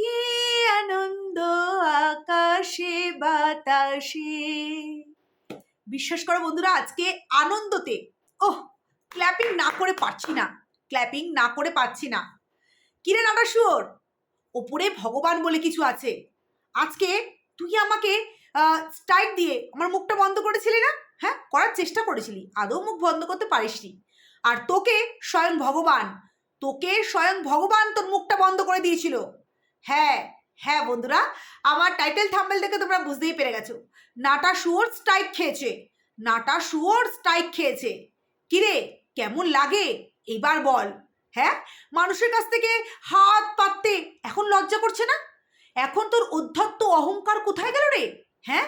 কি আনন্দ আকাশে, বাতাসে? বিশ্বাস করো বন্ধুরা, আজকে আনন্দতে, ওহ ক্ল্যাপিং না করে পারছি না ক্ল্যাপিং না করে পারছি না। কিরে নাটা শুয়োর? ওপরে ভগবান বলে কিছু আছে। আজকে তুই আমাকে স্টাইক দিয়ে, আমার মুখটা বন্ধ করেছিলি না? হ্যাঁ করার চেষ্টা করেছিলি, আদৌ মুখ বন্ধ করতে পারিসনি। আর তোকে স্বয়ং ভগবান, তোকে স্বয়ং ভগবান তোর মুখটা বন্ধ করে দিয়েছিল। হ্যাঁ হ্যাঁ বন্ধুরা, আমার টাইটেল থাম্বেল দেখে তোমরা বুঝতেই পেরে গেছো। নাটা শুয়োর স্ট্রাইক খেয়েছে। নাটা শুয়োর স্ট্রাইক খেয়েছে। কিরে, কেমন লাগে? এবার বল। হ্যাঁ মানুষের কাছ থেকে হাত পাততে এখন লজ্জা করছে না? এখন তোর অধ্যত্ত অহংকার কোথায় গেল রে? হ্যাঁ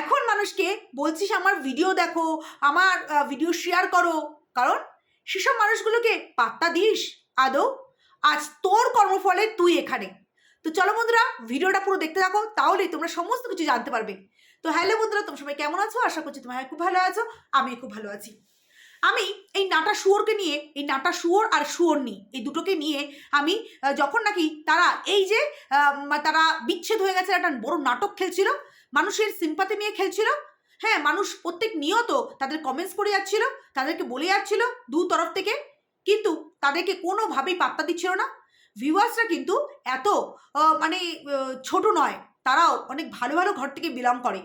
এখন মানুষকে বলছিস আমার ভিডিও দেখো, আমার ভিডিও শেয়ার করো। কারণ সেসব মানুষগুলোকে পাত্তা দিস। আদৌ, আজ তোর কর্মফলে তুই এখানে। তো চলো বন্ধুরা, ভিডিওটা পুরো দেখতে থাকো, তাহলেই তোমরা সমস্ত কিছু জানতে পারবে। তো হ্যালো বন্ধুরা, তোমরা সবাই কেমন আছো? আশা করছি তোমরা খুব ভালো আছো আমি খুব ভালো আছি। আমি এই নাটা শুয়োরকে নিয়ে, এই নাটা শুয়োর আর শুয়োর শুয়োরনি এই দুটোকে নিয়ে আমি যখন নাকি তারা এই যে তারা বিচ্ছেদ হয়ে গেছে, একটা বড় নাটক খেলছিল, মানুষের সিম্পাতি নিয়ে খেলছিল হ্যাঁ মানুষ প্রত্যেক নিয়ত তাদের কমেন্টস করে যাচ্ছিল, তাদেরকে বলে যাচ্ছিল দু তরফ থেকে, কিন্তু তাদেরকে কোনোভাবেই পাত্তা দিচ্ছিল না। ভিউয়ার্সরা কিন্তু এত মানে ছোট নয়। তারাও অনেক ভালো ভালো ঘর থেকে বিলং করে।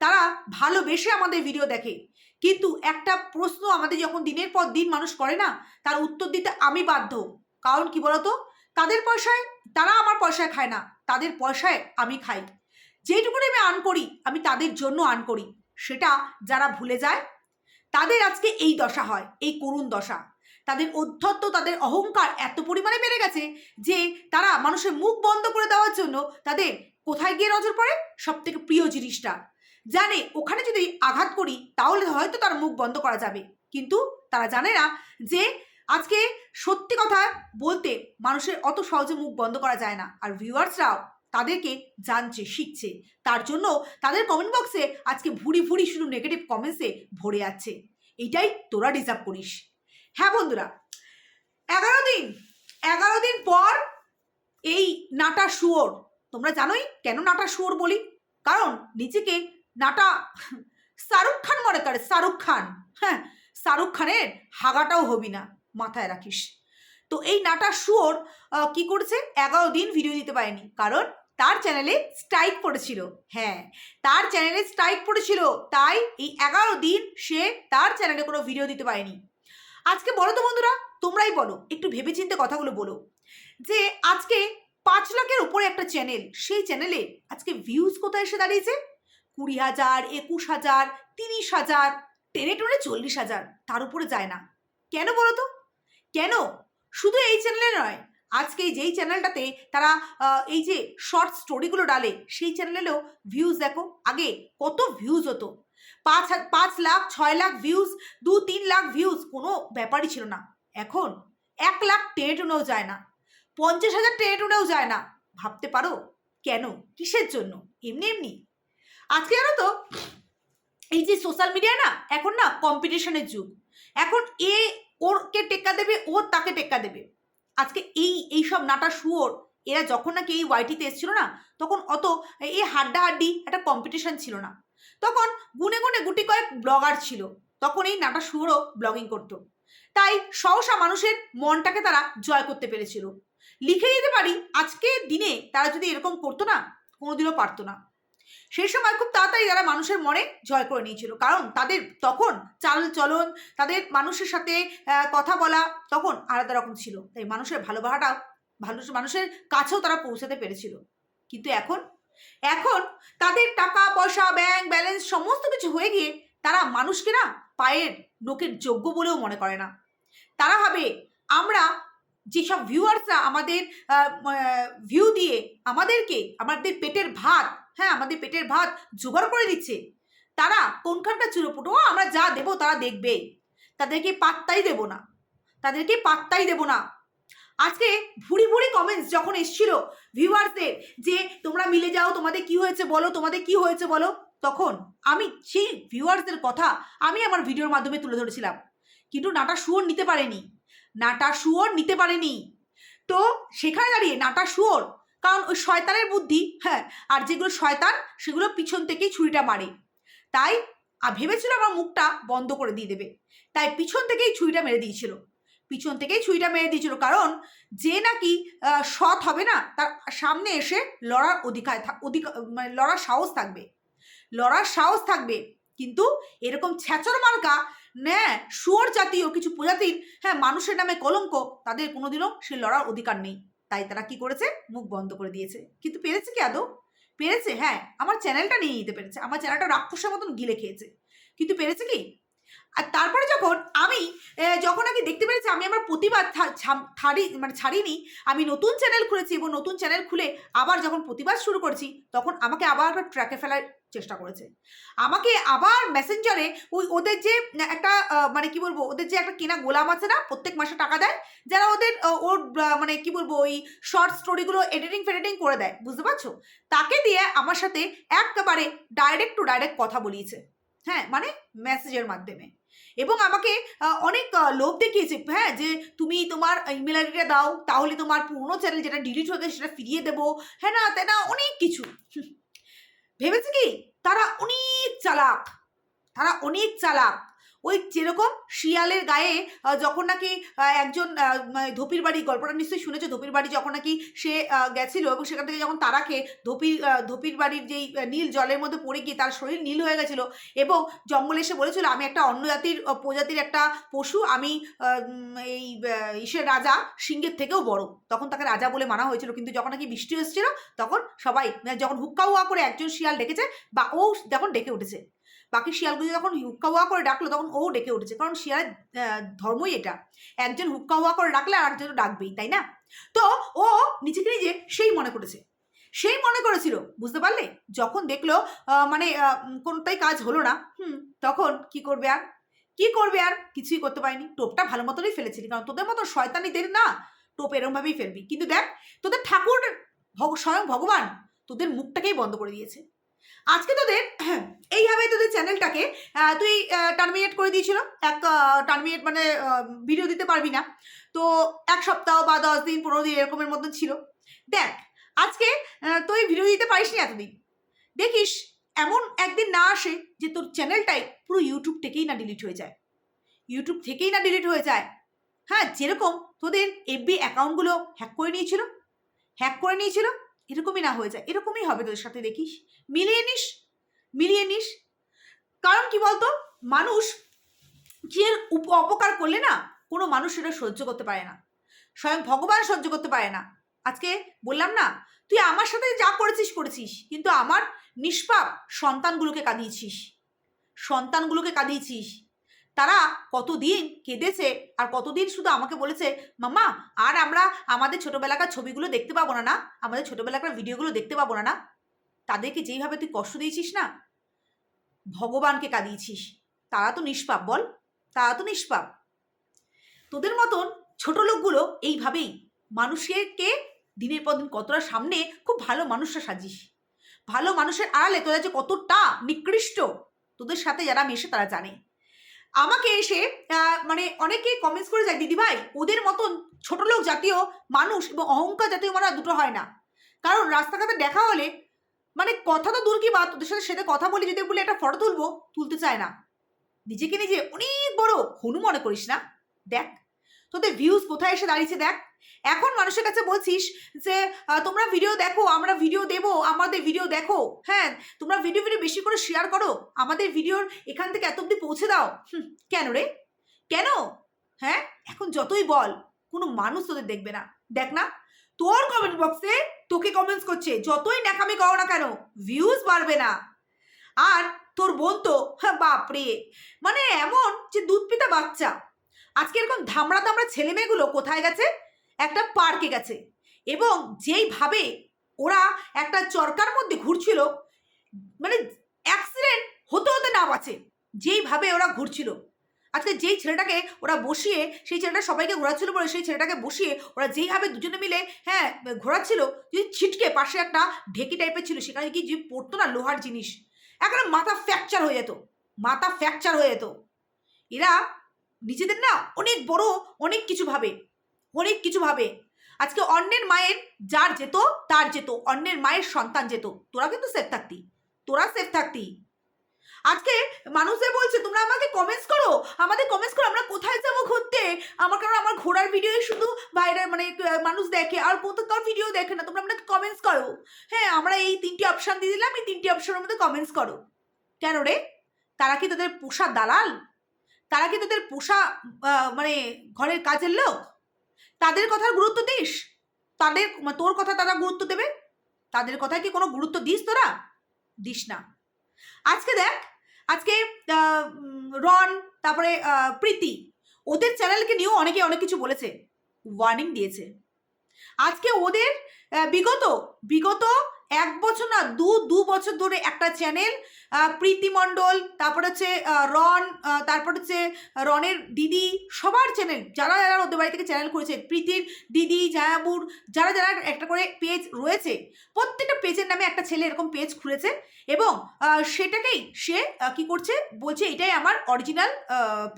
তারা ভালোবেসে আমাদের ভিডিও দেখে। কিন্তু একটা প্রশ্ন আমাদের যখন দিনের পর দিন মানুষ করে না, তার উত্তর দিতে আমি বাধ্য। কারণ কি বলতো? তাদের পয়সায়, তারা আমার পয়সায় খায় না, তাদের পয়সায় আমি খাই। যেটুকুনি আমি আর্ন করি, আমি তাদের জন্য আর্ন করি। সেটা যারা ভুলে যায়, তাদের আজকে এই দশা হয়, এই করুণ দশা। তাদের অধ্যত্ত, তাদের অহংকার এত পরিমাণে বেড়ে গেছে যে তারা মানুষের মুখ বন্ধ করে দেওয়ার জন্য তাদের কোথায় গিয়ে নজর পড়ে? সব থেকে প্রিয় জিনিসটা। জানে, ওখানে যদি আঘাত করি, তাহলে হয়তো তার মুখ বন্ধ করা যাবে। কিন্তু তারা জানে না যে আজকে সত্যি কথা বলতে মানুষের অত সহজে মুখ বন্ধ করা যায় না। আর ভিউয়ার্সরাও তাদেরকে জানছে, শিখছে। তার জন্য তাদের কমেন্ট বক্সে আজকে ভুড়ি ভুড়ি শুধু নেগেটিভ কমেন্টসে ভরে যাচ্ছে। এটাই তোরা ডিজার্ভ করিস। হ্যাঁ বন্ধুরা, এগারো দিন এগারো দিন পর এই নাটা শুয়োর, তোমরা জানোই কেন নাটা শুয়োর বলি? কারণ নিজেকে নাটা, শাহরুখ খান মনে করে, শাহরুখ খান হ্যাঁ শাহরুখ খানের হাগাটাও হবি না, মাথায় রাখিস। তো এই নাটা শুয়োর কি করেছে? এগারো দিন ভিডিও দিতে পারেনি, কারণ তার চ্যানেলে স্ট্রাইক পড়েছিল হ্যাঁ তার চ্যানেলে স্ট্রাইক পড়েছিল, তাই এই এগারো দিন সে তার চ্যানেলে কোনো ভিডিও দিতে পারেনি। আজকে বলো তো বন্ধুরা, তোমরাই বলো, একটু ভেবেচিন্তে কথাগুলো বলো। যে আজকে পাঁচ লাখের উপরে একটা চ্যানেল সেই চ্যানেলে আজকে ভিউজ কোথায় এসে দাঁড়িয়েছে? কুড়ি হাজার, একুশ হাজার, তিরিশ হাজার, টেনে টেনে চল্লিশ হাজার, তার উপরে যায় না। কেন বলো তো? কেন? শুধু এই চ্যানেলে নয়, আজকে যেই চ্যানেলটাতে তারা এই যে শর্ট স্টোরিগুলো ডালে, সেই চ্যানেলেও ভিউজ দেখো। আগে কত ভিউজ হতো? পাঁচ পাঁচ লাখ, ছয় লাখ ভিউজ দু, তিন লাখ ভিউজ কোনো ব্যাপারই ছিল না। এখন এক লাখ টেনে টুনেও যায় না, পঞ্চাশ হাজার টেনে টুনেও যায় না। ভাবতে পারো কেন? কিসের জন্য? এমনি এমনি। আজকে জানো তো, এই যে সোশ্যাল মিডিয়া না, এখন না কম্পিটিশনের যুগ। এখন এ ওরকে টেক্কা দেবে, ও তাকে টেক্কা দেবে। আজকে এই, এইসব নাটা শুয়োর, এরা যখন নাকি এই ওয়াইটিতে এসেছিল না, তখন অত এই হাড্ডাহাড্ডি একটা কম্পিটিশন ছিল না। তখন গুনে গুনে গুটি কয়েক ব্লগার ছিল। তখন এই নাটা শুয়োরও ব্লগিং করতো। তাই সহসা মানুষের মনটাকে তারা জয় করতে পেরেছিল। লিখে দিতে পারি, আজকে দিনে তারা যদি এরকম করতো না, কোনোদিনও পারতো না। সেই সময় খুব তাড়াতাড়ি তারা মানুষের মনে জয় করে নিয়েছিল। কারণ তাদের তখন চাল চলন, তাদের মানুষের সাথে কথা বলা তখন আলাদা রকম ছিল। তাই মানুষের ভালোবাসাটা ভালো মানুষের কাছেও তারা পৌঁছাতে পেরেছিল। কিন্তু এখন এখন তাদের টাকা, পয়সা ব্যাংক ব্যালেন্স সমস্ত কিছু হয়ে গিয়ে তারা মানুষকে না পায়ের লোকের যোগ্য বলেও মনে করে না। তারা ভাবে আমরা যেসব ভিউয়ার্সরা আমাদের ভিউ দিয়ে আমাদেরকে, আমাদের পেটের ভাত হ্যাঁ আমাদের পেটের ভাত জোগাড় করে দিচ্ছে, তারা কোনখানটা চুরোপুটো? আমরা যা দেবো তারা দেখবে। তাদেরকে পাত্তাই দেব না। তাদেরকে পাত্তাই দেব না। আজকে ভুড়ি ভুড়ি কমেন্টস যখন এসছিল ভিউয়ার্সদের যে তোমরা মিলে যাও তোমাদের কি হয়েছে বলো তোমাদের কি হয়েছে বলো তখন আমি সেই ভিউয়ার্সদের কথা আমি আমার ভিডিওর মাধ্যমে তুলে ধরেছিলাম। কিন্তু নাটা শুয়োর নিতে পারেনি। নাটা শুয়োর নিতে পারেনি। তো সেখানে দাঁড়িয়ে নাটা শুয়োর কারণ ওই শয়তানের বুদ্ধি হ্যাঁ আর যেগুলো শয়তান সেগুলো পিছন থেকেই ছুরিটা মারে। তাই আ, ভেবেছিল আমার মুখটা বন্ধ করে দিয়ে দেবে। তাই পিছন থেকেই ছুরিটা মেরে দিয়েছিল। পিছন থেকেই ছুরিটা মেরে দিয়েছিল। কারণ যে নাকি সৎ হবে না, তার সামনে এসে লড়ার অধিকার অধিকার মানে লড়ার সাহস থাকবে। লড়ার সাহস থাকবে। কিন্তু এরকম ছ্যাচর মার্কা হ্যাঁ শুয়োর জাতীয় কিছু প্রজাতির হ্যাঁ মানুষের নামে কলঙ্ক, তাদের কোনোদিনও সে লড়ার অধিকার নেই। তাই তারা কি করেছে? মুখ বন্ধ করে দিয়েছে। কিন্তু পেরেছে কি আদৌ? পেরেছে হ্যাঁ আমার চ্যানেলটা নিয়ে নিতে পেরেছে। আমার চ্যানেলটা রাক্ষসের মতন গিলে খেয়েছে। কিন্তু পেরেছে কি? আর তারপরে যখন আমি আহ, যখন নাকি দেখতে পেরেছি আমি আমার প্রতিবাদ ছাড়ি মানে ছাড়িনি। আমি নতুন চ্যানেল খুলেছি এবং নতুন চ্যানেল খুলে আবার যখন প্রতিবাদ শুরু করছি, তখন আমাকে আবার ট্র্যাকে ফেলার চেষ্টা করেছে। আমাকে আবার মেসেঞ্জারে ওই ওদের যে একটা মানে কি বলব, ওদের যে একটা কেনা গোলাম আছে না, প্রত্যেক মাসে টাকা দেয়, যারা ওদের ওর মানে কি বলব, ওই শর্ট স্টোরিগুলো এডিটিং ফেডিটিং করে দেয়, বুঝতে পারছ? তাকে দিয়ে আমার সাথে একেবারে ডাইরেক্ট টু ডাইরেক্ট কথা বলিয়েছে। হ্যাঁ মানে মেসেজের মাধ্যমে। এবং আমাকে অনেক লোভ দেখিয়েছে। হ্যাঁ যে তুমি তোমার ইমেল আইডিটা দাও, তাহলে তোমার পুরনো চ্যানেল যেটা ডিলিট হয়ে গেছে সেটা ফিরিয়ে দেবো। হ্যাঁ না, তাই না, অনেক কিছু। ভেবেছে কি? তারা অনেক চালাক। তারা অনেক চালাক। ওই যেরকম শিয়ালের গায়ে যখন নাকি একজন ধোপির বাড়ি, গল্পটা নিশ্চয়ই শুনেছো, ধোপির বাড়ি যখন নাকি সে গেছিল এবং সেখান থেকে যখন তারাকে ধোপির ধোপির বাড়ির যেই নীল জলের মধ্যে পড়ে গিয়ে তার শরীর নীল হয়ে গেছিল এবং জঙ্গলে এসে বলেছিল, আমি একটা অন্য জাতির প্রজাতির একটা পশু, আমি এই ইসের রাজা সিংহের থেকেও বড়। তখন তাকে রাজা বলে মানা হয়েছিল। কিন্তু যখন নাকি বৃষ্টি এসেছিল, তখন সবাই মানে যখন হুক্কা হুয়া করে একজন শিয়াল ডেকেছে, বা ও যখন ডেকে উঠেছে। বাকি শিয়ালগুলো যখন হুক্কা হুয়া করে ডাকলো, তখন ও ডেকে উঠেছে। কারণ শিয়ালের ধর্মই এটা। একজন হুক্কা হুয়া করে ডাকলে আর একজন ডাকবেই, তাই না? তো ও নিজেকে নিজে সেই মনে করেছে। সেই মনে করেছিল, বুঝতে পারলে? যখন দেখল মানে কোনটাই কাজ হলো না, হুম, তখন কি করবে আর? কি করবে আর? কিছুই করতে পারিনি। টোপটা ভালো মতনই ফেলেছিলি, কারণ তোদের মতো শয়তানিদের না। টোপ এরমভাবেই ফেলবি। কিন্তু দেখ, তোদের ঠাকুর স্বয়ং ভগবান তোদের মুখটাকেই বন্ধ করে দিয়েছে। আজকে তোদের, এইভাবে তোদের চ্যানেলটাকে তুই টার্মিনেট করে দিয়েছিল। এক টার্মিনেট মানে ভিডিও দিতে পারবি না। তো এক সপ্তাহ বা দশ দিন, পনেরো দিন এরকমের মধ্যে ছিল। দেখ, আজকে তুই ভিডিও দিতে পারিস নি এতদিন। দেখিস, এমন একদিন না আসে যে তোর চ্যানেলটাই পুরো ইউটিউব থেকেই না ডিলিট হয়ে যায়। ইউটিউব থেকেই না ডিলিট হয়ে যায়। হ্যাঁ যেরকম তোদের এফবি অ্যাকাউন্টগুলো হ্যাক করে নিয়েছিল। হ্যাক করে নিয়েছিল। এরকমই না হয়ে যায়। এরকমই হবে তোদের সাথে, দেখিস? মিলিয়ে নিস? মিলিয়ে নিস? কারণ কি বলতো? মানুষ কি এর উপ- অপকার করলে না কোনো মানুষ সেটা সহ্য করতে পারে না। স্বয়ং ভগবান সহ্য করতে পারে না। আজকে বললাম না, তুই আমার সাথে যা করেছিস করেছিস, কিন্তু আমার নিষ্পাপ সন্তানগুলোকে কাঁদিয়েছিস। সন্তানগুলোকে কাঁদিয়েছিস। তারা কতদিন কেঁদেছে আর কতদিন শুধু আমাকে বলেছে, মাম্মা, আর আমরা আমাদের ছোটোবেলাকার ছবিগুলো দেখতে পাবো না না, আমাদের ছোটোবেলাকার ভিডিওগুলো দেখতে পাবো না না। তাদেরকে যেইভাবে তুই কষ্ট দিয়েছিস না, ভগবানকে কাঁদিয়েছিস। তারা তো নিষ্পাপ, বল। তারা তো নিষ্পাপ। তোদের মতন ছোট লোকগুলো এইভাবেই মানুষকে দিনের পর দিন কতটা সামনে খুব ভালো মানুষরা সাজিস। ভালো মানুষের আড়ালে তোরা যে কতটা নিকৃষ্ট, তোদের সাথে যারা মেশে তারা জানে। আমাকে এসে মানে অনেকে কমেন্টস করে যায়, দিদি ভাই, ওদের মতন ছোট লোক জাতীয় মানুষ এবং অহংকার জাতীয় মানা দুটো হয় না। কারণ রাস্তাঘাটে দেখা হলে মানে কথা তো দূর কি বা তোদের সাথে সাথে কথা বলি যদি বলে একটা ফটো তুলবো, তুলতে চায় না। নিজেকে নিজে অনেক বড় হনু মনে করিস না। দেখ, তোদের ভিউজ কোথায় এসে দাঁড়িয়েছে দেখ। এখন মানুষের কাছে বলছিস যে তোমরা ভিডিও দেখো, আমরা ভিডিও দেবো, আমাদের ভিডিও দেখো। হ্যাঁ তোমরা ভিডিও ভিডিও বেশি করে শেয়ার করো। আমাদের ভিডিওর এখান থেকে এত অব্দি পৌঁছে দাও। কেন রে? কেন? হ্যাঁ এখন যতই বল, কোনো মানুষ তোদের দেখবে না। দেখ না, তোর কমেন্ট বক্সে তোকে কমেন্টস করছে, যতই ন্যাকামি করো না কেন ভিউজ বাড়বে না। আর তোর বোন তো হ্যাঁ বাপরে। মানে এমন যে দুধ পিতা বাচ্চা। আজকে এরকম ধামড়া দামড়া ছেলে মেয়েগুলো কোথায় গেছে? একটা পার্কে গেছে। এবং যেইভাবে ওরা একটা চরকার মধ্যে ঘুরছিল মানে অ্যাক্সিডেন্ট হতে হতে না বাঁচে, যেইভাবে ওরা ঘুরছিল। আজকে যেই ছেলেটাকে ওরা বসিয়ে, সেই ছেলেটা সবাইকে ঘোরাচ্ছিল বলে সেই ছেলেটাকে বসিয়ে ওরা যেইভাবে দুজনে মিলে হ্যাঁ ঘোরাচ্ছিল যদি ছিটকে পাশে একটা ঢেকি টাইপের ছিল, সেখানে কি যে পড়তো না লোহার জিনিস এখন মাথা ফ্র্যাকচার হয়ে যেত, মাথা ফ্র্যাকচার হয়ে যেত। এরা নিজেদের না অনেক বড় অনেক কিছু ভাবে। অনেক কিছু ভাবে। আজকে অন্যের মায়ের যার যেত, তার যেত। অন্যের মায়ের সন্তান যেত। তোরা কিন্তু সেফ থাকতি। তোরা সেফ থাকতি। আজকে মানুষদের বলছে, তোমরা আমাকে কমেন্টস করো? আমাদের কমেন্টস করো। আমরা কোথায় যাব ঘুরতে? আমার কারণ আমার ঘোরার ভিডিওই শুধু ভাইরাল মানে মানুষ দেখে। আর প্রত্যেকটা ভিডিও দেখে না। তোমরা আমাকে কমেন্টস করো। হ্যাঁ আমরা এই তিনটি অপশান দিয়ে দিলাম। এই তিনটি অপশনের মধ্যে কমেন্টস করো। কেন রে? তারা কি তাদের পোষা দালাল? তারা কি তাদের পোষা মানে ঘরের কাজের লোক? তাদের কথার গুরুত্ব দিস। তাদের তোর কথা তারা গুরুত্ব দেবে। তাদের কথায় কি কোনো গুরুত্ব দিস তোরা? দিস না। আজকে দেখ, আজকে রন, তারপরে প্রীতি, ওদের চ্যানেলকে নিয়েও অনেকে অনেক কিছু বলেছে। ওয়ার্নিং দিয়েছে। আজকে ওদের বিগত বিগত এক বছর না, দু দু বছর ধরে একটা চ্যানেল প্রীতি মণ্ডল, তারপর হচ্ছে রন তারপর হচ্ছে, রনের দিদি, সবার চ্যানেল যারা যারা ওদের বাড়ি থেকে চ্যানেল করেছে, প্রীতির দিদি, জায়াবুর, যারা যারা একটা করে পেজ রয়েছে, প্রত্যেকটা পেজের নামে একটা ছেলে এরকম পেজ খুলেছে এবং সেটাকেই সে কি করছে, বলছে এটাই আমার অরিজিনাল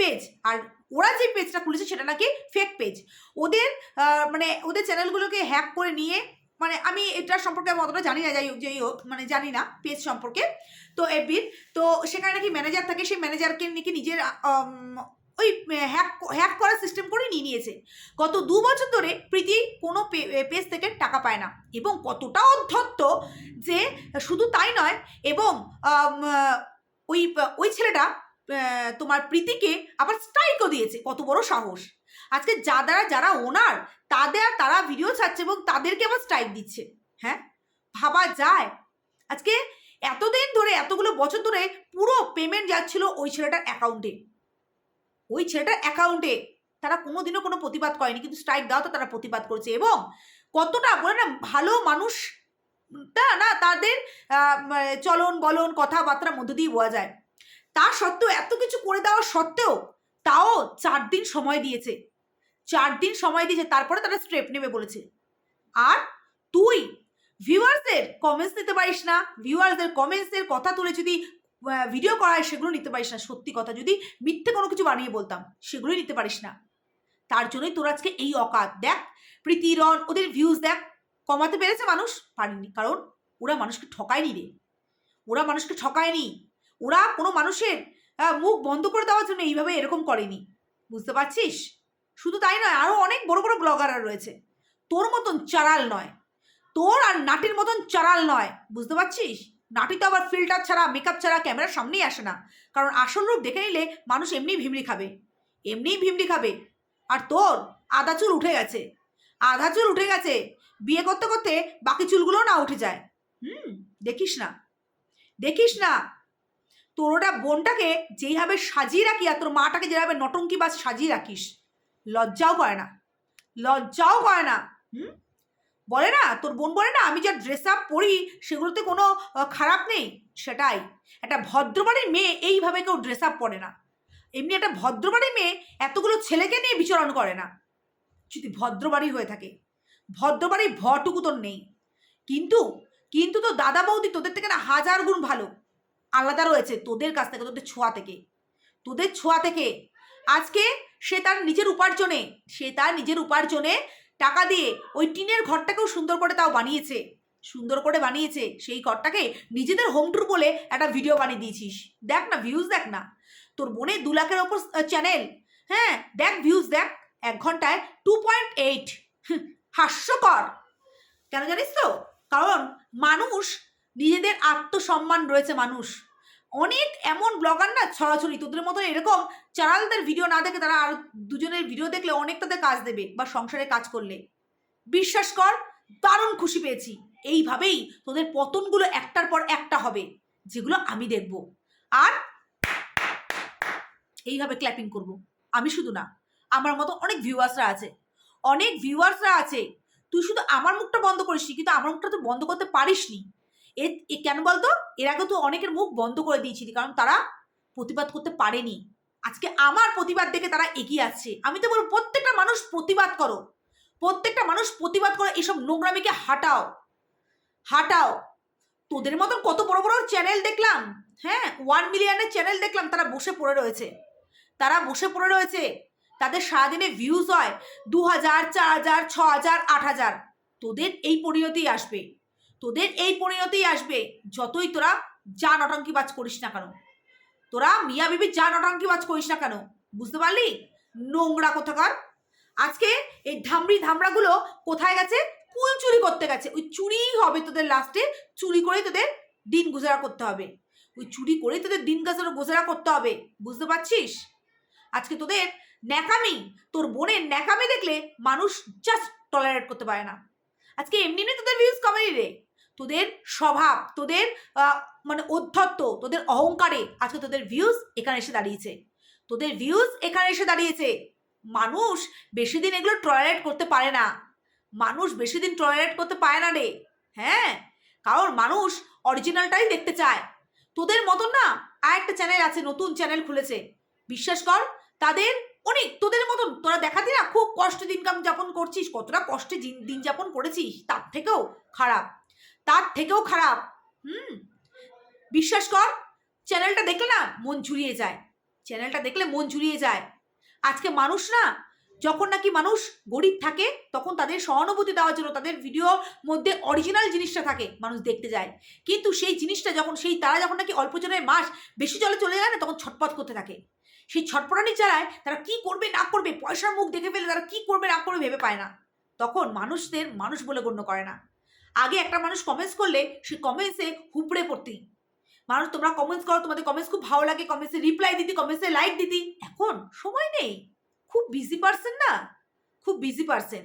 পেজ আর ওরা যে পেজটা খুলেছে সেটা নাকি ফেক পেজ ওদের মানে ওদের চ্যানেলগুলোকে হ্যাক করে নিয়ে মানে আমি এটা সম্পর্কে আমি অতটা জানি না, যাই হোক যাই হোক মানে জানি না পেজ সম্পর্কে। তো এফবির তো সেখানে নাকি ম্যানেজার থাকে, সেই ম্যানেজারকে নাকি নিজের ওই হ্যাক হ্যাক করার সিস্টেম করে নিয়ে নিয়েছে। গত দু বছর ধরে প্রীতি কোনো পেজ থেকে টাকা পায় না এবং কতটা অধ্যত্ত যে শুধু তাই নয় এবং ওই ওই ছেলেটা তোমার প্রীতিকে আবার স্ট্রাইকও দিয়েছে। কত বড় সাহস। আজকে যারা যারা ওনার, তাদের আর তারা ভিডিও ছাড়ছে এবং তাদেরকে আবার স্ট্রাইক দিচ্ছে। হ্যাঁ? ভাবা যায়। আজকে এতদিন ধরে, এতগুলো বছর ধরে পুরো পেমেন্ট যাচ্ছিল ওই ছেলেটার অ্যাকাউন্টে ওই ছেলেটার অ্যাকাউন্টে তারা কোনোদিনও কোনো প্রতিবাদ করেনি, কিন্তু স্ট্রাইক দাও তো তারা প্রতিবাদ করেছে এবং কতটা বলে না, ভালো মানুষ তা না তাদের চলন বলন কথাবার্তার মধ্য দিয়ে বোঝা যায়। তা সত্ত্বেও, এত কিছু করে দেওয়া সত্ত্বেও তাও চার দিন সময় দিয়েছে। চার দিন সময় দিয়েছে, তারপরে তারা স্টেপ নেবে বলেছে। আর তুই ভিউয়ার্সদের কমেন্টস নিতে পারিস না ভিউয়ার্সদের কমেন্টসের কথা তুলে যদি ভিডিও করায়, সেগুলো নিতে পারিস না। সত্যি কথা, যদি মিথ্যে কোনো কিছু বানিয়ে বলতাম, সেগুলোই নিতে পারিস না। তার জন্যই তোর আজকে এই অকাত। দেখ, প্রীতি, রন, ওদের ভিউজ দেখ, কমাতে পেরেছে মানুষ, পারেনি। কারণ ওরা মানুষকে ঠকায়নি রে। ওরা মানুষকে ঠকায়নি। ওরা কোনো মানুষের মুখ বন্ধ করে দেওয়ার জন্য এইভাবে এরকম করেনি। বুঝতে পারছিস? শুধু তাই নয় আরও অনেক বড় বড় ব্লগাররা রয়েছে। তোর মতন চারাল নয়। তোর আর নাটির মতন চারাল নয়। বুঝতে পারছিস? নাটি তো আবার ফিল্টার ছাড়া মেকআপ ছাড়া ক্যামেরার সামনেই আসে না। কারণ আসল রূপ দেখে নিলে মানুষ এমনিই ভিমড়ি খাবে। এমনিই ভিমড়ি খাবে। আর তোর আধা চুল উঠে গেছে। আধা চুল উঠে গেছে। বিয়ে করতে করতে বাকি চুলগুলো না উঠে যায়। হুম, দেখিস না। দেখিস না। তোর ওটা বোনটাকে যেইভাবে সাজিয়ে রাখি আর তোর মাটাকে যেভাবে নটঙ্কি বা সাজিয়ে রাখিস লজ্জাও করে না। লজ্জাও করে না। হুম? বলে না, তোর বোন বলে না, আমি যা ড্রেস আপ পরি, সেগুলোতে কোনো খারাপ নেই? সেটাই। একটা ভদ্রবাড়ির মেয়ে এইভাবে কেউ ড্রেস আপ পরে না। এমনি একটা ভদ্রবাড়ির মেয়ে এতগুলো ছেলেকে নিয়ে বিচরণ করে না। যদি ভদ্রবাড়ি হয়ে থাকে। ভদ্রবাড়ির ভটুকু তোর নেই। কিন্তু কিন্তু তো দাদা বৌদি তোদের থেকে না হাজার গুণ ভালো। আলাদা রয়েছে তোদের কাছ থেকে, তোদের ছোঁয়া থেকে। তোদের ছোঁয়া থেকে আজকে সে তার নিজের উপার্জনে, সে তার নিজের উপার্জনে টাকা দিয়ে ওই টিনের ঘরটাকেও সুন্দর করে তাও বানিয়েছে। সুন্দর করে বানিয়েছে। সেই ঘরটাকে নিজেদের হোম ট্যুর বলে একটা ভিডিও বানিয়ে দিয়েছিস। দেখ না ভিউজ দেখ না। তোর বোনের দু লাখের ওপর চ্যানেল হ্যাঁ দেখ ভিউজ দেখ। এক ঘন্টায় টু পয়েন্ট এইট হাস্যকর। কেন জানিস তো? কারণ মানুষ, নিজেদের আত্মসম্মান রয়েছে মানুষ। অনেক এমন ব্লগার না ছড়াছড়ি তোদের মতো এরকম চ্যানেলদের ভিডিও না দেখে, তারা আর দুজনের ভিডিও দেখলে অনেক তাদের কাজ দেবে বা সংসারে কাজ করলে। বিশ্বাস কর, দারুণ খুশি পেয়েছি। এইভাবেই তোদের পতনগুলো একটার পর একটা হবে, যেগুলো আমি দেখব। আর এইভাবে ক্ল্যাপিং করব। আমি শুধু না, আমার মতো অনেক ভিউয়ার্সরা আছে। অনেক ভিউয়ার্সরা আছে। তুই শুধু আমার মুখটা বন্ধ করিসনি, কিন্তু আমার মুখটা তো বন্ধ করতে পারিসনি। এ এ কেন বলতো? এর আগে তো অনেকের মুখ বন্ধ করে দিয়েছিলি কারণ তারা প্রতিবাদ করতে পারেনি। আজকে আমার প্রতিবাদ দেখে তারা এগিয়ে আসছে। আমি তো বলব, প্রত্যেকটা মানুষ প্রতিবাদ করো। প্রত্যেকটা মানুষ প্রতিবাদ করো, এসব নোংরামিকে হাটাও। হাটাও। তোদের মতন কত বড় বড় চ্যানেল দেখলাম হ্যাঁ? ওয়ান মিলিয়নের চ্যানেল দেখলাম, তারা বসে পড়ে রয়েছে। তারা বসে পড়ে রয়েছে। তাদের সারাদিনে ভিউজ হয় দু হাজার চার হাজার ছ হাজার আট হাজার তোদের এই পরিণতি আসবে। তোদের এই পরিণতি আসবে। যতই তোরা যা নটঙ্কিবাজ করিস না কেন। তোরা মিয়া বিবি যা নটঙ্কিবাজ করিস না কেন, বুঝতে পারলি? নোংরা কোথাকার। আজকে এই ধামড়ি ধামড়াগুলো কোথায় গেছে? কুল চুরি করতে গেছে। ওই চুরিই হবে তোদের লাস্টে চুরি করে তোদের দিন গুজারা করতে হবে। ওই চুরি করে তোদের দিন গাছানো গোজারা করতে হবে। বুঝতে পারছিস? আজকে তোদের ন্যাকামি, তোর বোনের ন্যাকামি দেখলে মানুষ জাস্ট টলারেট করতে পারে না। আজকে এমনি এমনি তোদের ভিউজ কমেনি রে। তোদের স্বভাব, তোদের মানে অধ্যত্ত, তোদের অহংকারে আজকে তোদের ভিউজ এখানে এসে দাঁড়িয়েছে। তোদের ভিউজ এখানে এসে দাঁড়িয়েছে। মানুষ বেশি দিন এগুলো টলারেট করতে পারে না। মানুষ বেশি দিন টলারেট করতে পারে না রে। হ্যাঁ? কারণ মানুষ অরিজিনালটাই দেখতে চায়। তোদের মতন না আর একটা চ্যানেল আছে, নতুন চ্যানেল খুলেছে। বিশ্বাস কর, তাদের অনেক, তোদের মতন, তোরা দেখাতি না, খুব কষ্টে দিনকাম যাপন করছিস, কতটা কষ্টে দিন যাপন করেছিস, তার থেকেও খারাপ। তার থেকেও খারাপ। হুম? বিশ্বাস কর, চ্যানেলটা দেখলে না মন জুড়িয়ে যায়। চ্যানেলটা দেখলে মন জুড়িয়ে যায়। আজকে মানুষ না, যখন নাকি মানুষ গরিব থাকে, তখন তাদের সহানুভূতি দেওয়ার জন্য তাদের ভিডিওর মধ্যে অরিজিনাল জিনিসটা থাকে, মানুষ দেখতে যায়। কিন্তু সেই জিনিসটা যখন, সেই তারা যখন নাকি অল্প জনের মাস বেশি জলে চলে যায় না, তখন ছটপট করতে থাকে। সেই ছটপটানি জ্বালায় তারা কি করবে, না করবে, পয়সার মুখ দেখে ফেলে তারা কি করবে, না করবে ভেবে পায় না। তখন মানুষদের, মানুষ বলে গণ্য করে না। আগে একটা মানুষ কমেন্টস করলে সেই কমেন্টসে হুপড়ে পড়তি মানুষ, তোমরা কমেন্টস করো, তোমাদের কমেন্টস খুব ভালো লাগে কমেন্টসে রিপ্লাই দিতি কমেন্টসে লাইক দিতি। এখন সময় নেই। খুব বিজি পার্সন না? খুব বিজি পার্সন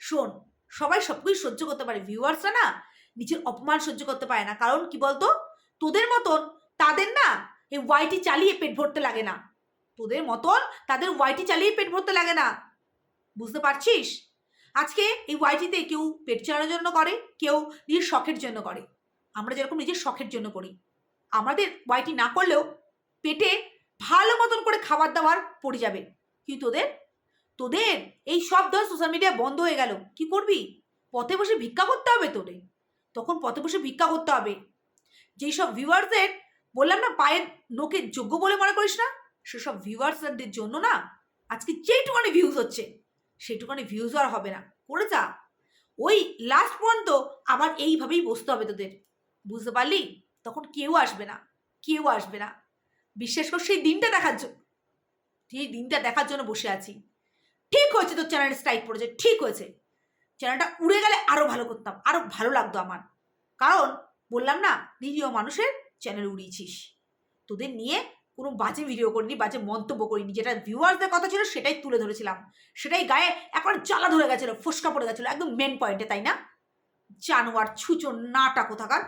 শোন, সবাই সব কিছু সহ্য করতে পারে। ভিউয়ার্সরা না নিজের অপমান সহ্য করতে পারে না। কারণ কি বলতো? তোদের মতন তাদের না এই ওয়াইটি চালিয়ে পেট ভরতে লাগে না। তোদের মতন তাদের ওয়াইটি চালিয়ে পেট ভরতে লাগে না। বুঝতে পারছিস? আজকে এই ওয়াইটিতে কেউ পেট চালানোর জন্য করে, কেউ নিজের শখের জন্য করে। আমরা যেরকম নিজের শখের জন্য করি। আমাদের ওয়াইটি না করলেও পেটে ভালো মতন করে খাবার দাবার পড়ে যাবে। কিন্তু তোদের তোদের এই সব ধর সোশ্যাল মিডিয়া বন্ধ হয়ে গেল, কি করবি? পথে বসে ভিক্ষা করতে হবে তোদের। তখন পথে বসে ভিক্ষা করতে হবে। যেই সব ভিউয়ার্সের বললাম না, পায়ের নোকে যোগ্য বলে মনে করিস না, সেসব ভিউয়ার্সদের জন্য না, আজকে যেইটুকানি ভিউজ হচ্ছে সেইটুকানি ভিউজ আর হবে না। করে যা। ওই লাস্ট পর্যন্ত আবার এইভাবেই বসতে হবে তোদের। বুঝতে পারলি? তখন কেউ আসবে না। কেউ আসবে না। বিশ্বাস কর, সেই দিনটা দেখার জন্য সেই দিনটা দেখার জন্য বসে আছি। ঠিক হয়েছে তোর চ্যানেলটা স্ট্রাইক পড়েছে, ঠিক হয়েছে। চ্যানেলটা উড়ে গেলে আরও ভালো করতাম আরও ভালো লাগতো আমার। কারণ বললাম না নিরীহ মানুষের চ্যানেল উড়িয়েছিস। তোদের নিয়ে কোনো বাজে ভিডিও করিনি, বাজে মন্তব্য করিনি। যেটা ভিউয়ার্সদের কথা ছিল সেটাই তুলে ধরেছিলাম। সেটাই গায়ে একবার জ্বালা ধরে গেছিল, ফোসকা পড়ে গেছিল, একদম মেন পয়েন্টে তাই না? জানোয়ার ছুচো নাটা কোথাকার?